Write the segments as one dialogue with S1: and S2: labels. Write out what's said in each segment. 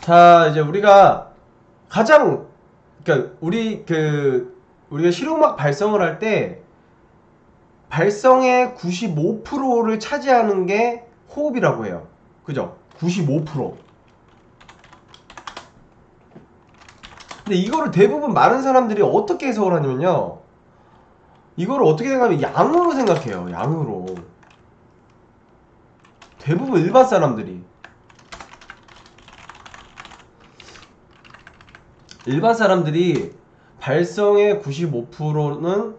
S1: 자, 이제 우리가 가장 그러니까 우리 그 우리가 실용음악 발성을 할 때 발성의 95%를 차지하는 게 호흡이라고 해요. 그죠? 95%. 근데 이거를 대부분 많은 사람들이 어떻게 해석을 하냐면요. 이거를 어떻게 생각하면 양으로 생각해요. 양으로. 대부분 일반 사람들이. 일반 사람들이 발성의 95%는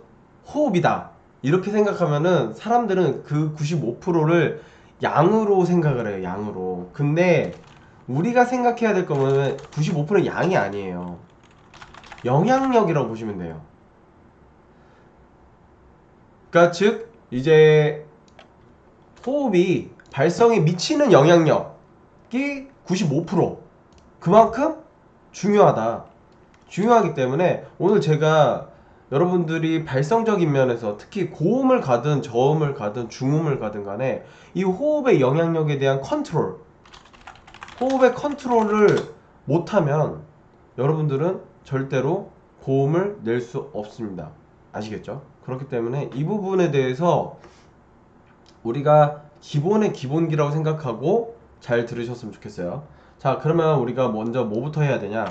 S1: 호흡이다. 이렇게 생각하면은 사람들은 그 95%를 양으로 생각을 해요. 양으로. 근데 우리가 생각해야 될 거는 95%는 양이 아니에요. 영향력이라고 보시면 돼요. 그러니까 즉 이제 호흡이 발성에 미치는 영향력이 95% 그만큼 중요하다. 중요하기 때문에 오늘 제가 여러분들이 발성적인 면에서 특히 고음을 가든 저음을 가든 중음을 가든 간에 이 호흡의 영향력에 대한 컨트롤 호흡의 컨트롤을 못하면 여러분들은 절대로 고음을 낼 수 없습니다. 아시겠죠? 그렇기 때문에 이 부분에 대해서 우리가 기본의 기본기라고 생각하고 잘 들으셨으면 좋겠어요. 자, 그러면 우리가 먼저 뭐부터 해야 되냐?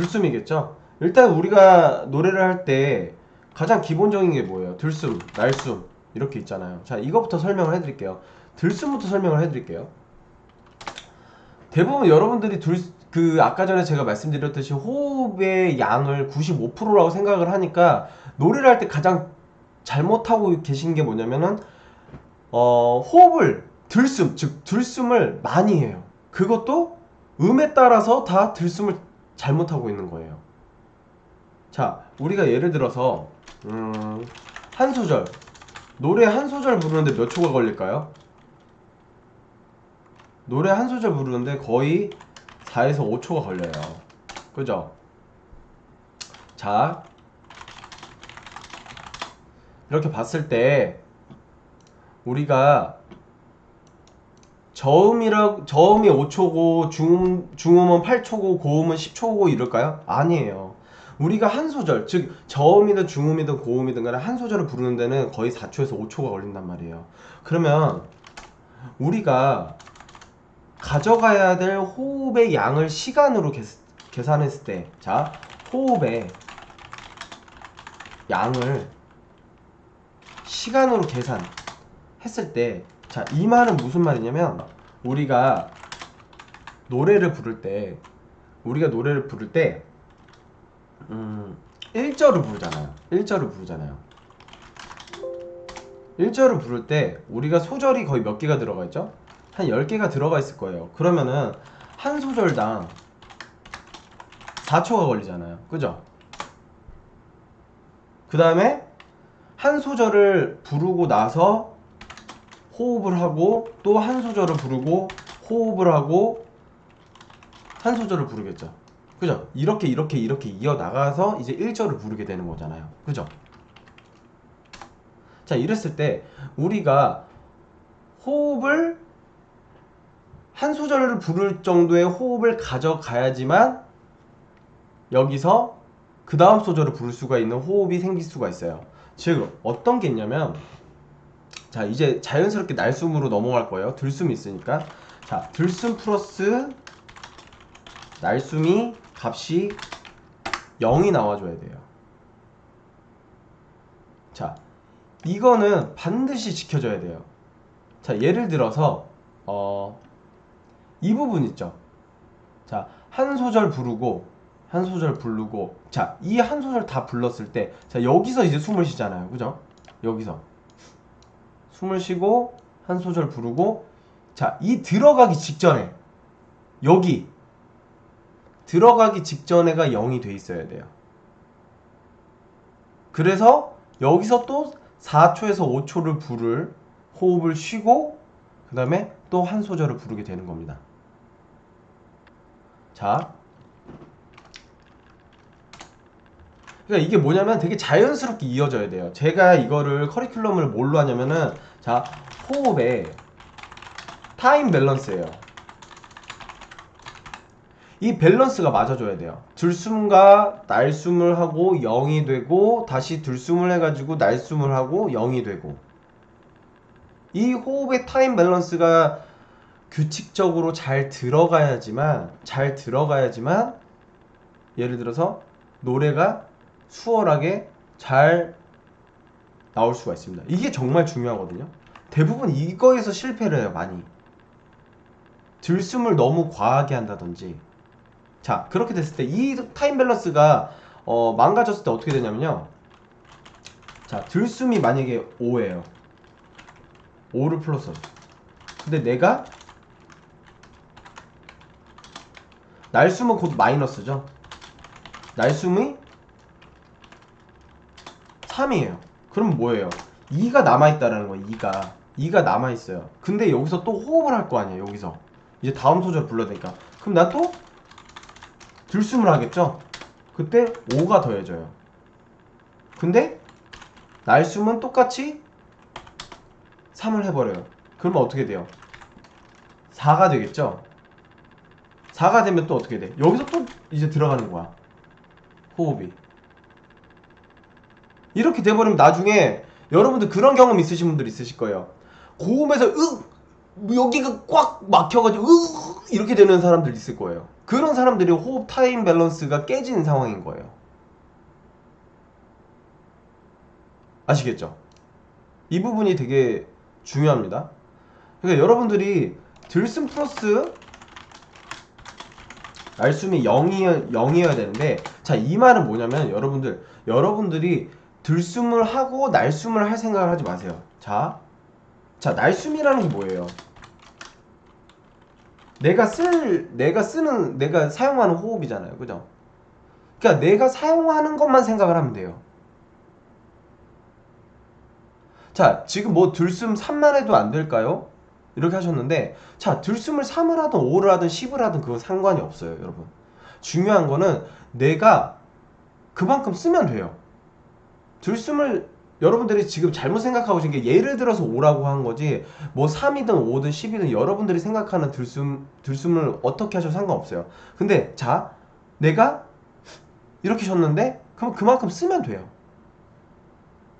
S1: 들숨이겠죠? 일단 우리가 노래를 할 때 가장 기본적인 게 뭐예요? 들숨, 날숨 이렇게 있잖아요. 자, 이거부터 설명을 해드릴게요. 들숨부터 설명을 해드릴게요. 대부분 여러분들이 들, 그 아까 전에 제가 말씀드렸듯이 호흡의 양을 95%라고 생각을 하니까 노래를 할 때 가장 잘못하고 계신 게 뭐냐면은 어, 호흡을 들숨, 즉 들숨을 많이 해요. 그것도 음에 따라서 다 들숨을 잘못하고 있는 거예요. 자, 우리가 예를 들어서 음, 한 소절 노래 한 소절 부르는데 몇 초가 걸릴까요? 노래 한 소절 부르는데 거의 4에서 5초가 걸려요. 그죠? 자, 이렇게 봤을 때 우리가 저음이라 저음이 5초고 중음 중음은 8초고 고음은 10초고 이럴까요? 아니에요. 우리가 한 소절, 즉 저음이든 중음이든 고음이든 간에 한 소절을 부르는 데는 거의 4초에서 5초가 걸린단 말이에요. 그러면 우리가 가져가야 될 호흡의 양을 시간으로 계, 계산했을 때, 자, 호흡의 양을 시간으로 계산했을 때, 자, 이 말은 무슨 말이냐면, 우리가 노래를 부를 때, 우리가 노래를 부를 때, 음, 1절을 부르잖아요. 1절을 부르잖아요. 1절을 부를 때, 우리가 소절이 거의 몇 개가 들어가 있죠? 한 10개가 들어가 있을 거예요. 그러면은, 한 소절당 4초가 걸리잖아요. 그죠? 그 다음에, 한 소절을 부르고 나서 호흡을 하고 또 한 소절을 부르고 호흡을 하고 한 소절을 부르겠죠. 그죠? 이렇게 이렇게 이렇게 이어 나가서 이제 1절을 부르게 되는 거잖아요. 그죠? 자, 이랬을 때 우리가 호흡을 한 소절을 부를 정도의 호흡을 가져가야지만 여기서 그 다음 소절을 부를 수가 있는 호흡이 생길 수가 있어요. 즉 어떤 게 있냐면 자 이제 자연스럽게 날숨으로 넘어갈 거예요. 들숨이 있으니까 자 들숨 플러스 날숨이 값이 0이 나와줘야 돼요. 자 이거는 반드시 지켜줘야 돼요. 자 예를 들어서 어, 이 부분 있죠. 자 한 소절 부르고 한 소절 부르고 자 이 한 소절 다 불렀을 때 자 여기서 이제 숨을 쉬잖아요. 그죠? 여기서 숨을 쉬고 한 소절 부르고 자, 이 들어가기 직전에 여기 들어가기 직전에가 0이 돼 있어야 돼요. 그래서 여기서 또 4초에서 5초를 부를 호흡을 쉬고 그 다음에 또 한 소절을 부르게 되는 겁니다. 자. 그러니까 이게 뭐냐면 되게 자연스럽게 이어져야 돼요. 제가 이거를 커리큘럼을 뭘로 하냐면은 자 호흡에 타임 밸런스예요. 이 밸런스가 맞아줘야 돼요. 들숨과 날숨을 하고 0이 되고 다시 들숨을 해가지고 날숨을 하고 0이 되고 이 호흡의 타임 밸런스가 규칙적으로 잘 들어가야지만 잘 들어가야지만 예를 들어서 노래가 수월하게 잘 나올 수가 있습니다. 이게 정말 중요하거든요. 대부분 이거에서 실패를 해요, 많이. 들숨을 너무 과하게 한다든지. 자, 그렇게 됐을 때 이 타임 밸런스가 어, 망가졌을 때 어떻게 되냐면요. 자, 들숨이 만약에 5예요. 5를 플러스. 근데 내가 날숨은 곧 마이너스죠. 날숨이 3이에요. 그럼 뭐예요? 2가 남아있다라는 거예요. 2가. 2가 남아있어요. 근데 여기서 또 호흡을 할 거 아니에요. 여기서. 이제 다음 소절 불러야 되니까. 그럼 나또 들숨을 하겠죠? 그때 5가 더해져요. 근데 날숨은 똑같이 3을 해버려요. 그러면 어떻게 돼요? 4가 되겠죠? 4가 되면 또 어떻게 돼? 여기서 또 이제 들어가는 거야. 호흡이. 이렇게 돼버리면 나중에 여러분들 그런 경험 있으신 분들 있으실 거예요. 고음에서 으 여기가 꽉 막혀가지고 으 이렇게 되는 사람들 있을 거예요. 그런 사람들이 호흡 타임 밸런스가 깨진 상황인 거예요. 아시겠죠? 이 부분이 되게 중요합니다. 그러니까 여러분들이 들숨 플러스 날숨이 0이, 0이어야 되는데 자 이 말은 뭐냐면 여러분들 여러분들이 들숨을 하고 날숨을 할 생각을 하지 마세요. 자, 자 날숨이라는 게 뭐예요? 내가 쓸 내가 쓰는 내가 사용하는 호흡이잖아요. 그죠? 그러니까 내가 사용하는 것만 생각을 하면 돼요. 자 지금 뭐 들숨 3만 해도 안 될까요? 이렇게 하셨는데 자 들숨을 3을 하든 5를 하든 10을 하든 그건 상관이 없어요 여러분. 중요한 거는 내가 그만큼 쓰면 돼요 들숨을 여러분들이 지금 잘못 생각하고 계신 게 예를 들어서 5라고 한 거지 뭐 3이든 5든 10이든 여러분들이 생각하는 들숨 들숨을 어떻게 하셔도 상관없어요. 근데 자 내가 이렇게 쉬었는데 그럼 그만큼 쓰면 돼요.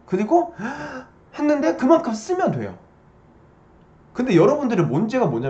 S1: 그리고 했는데 그만큼 쓰면 돼요. 근데 여러분들의 문제가 뭐냐면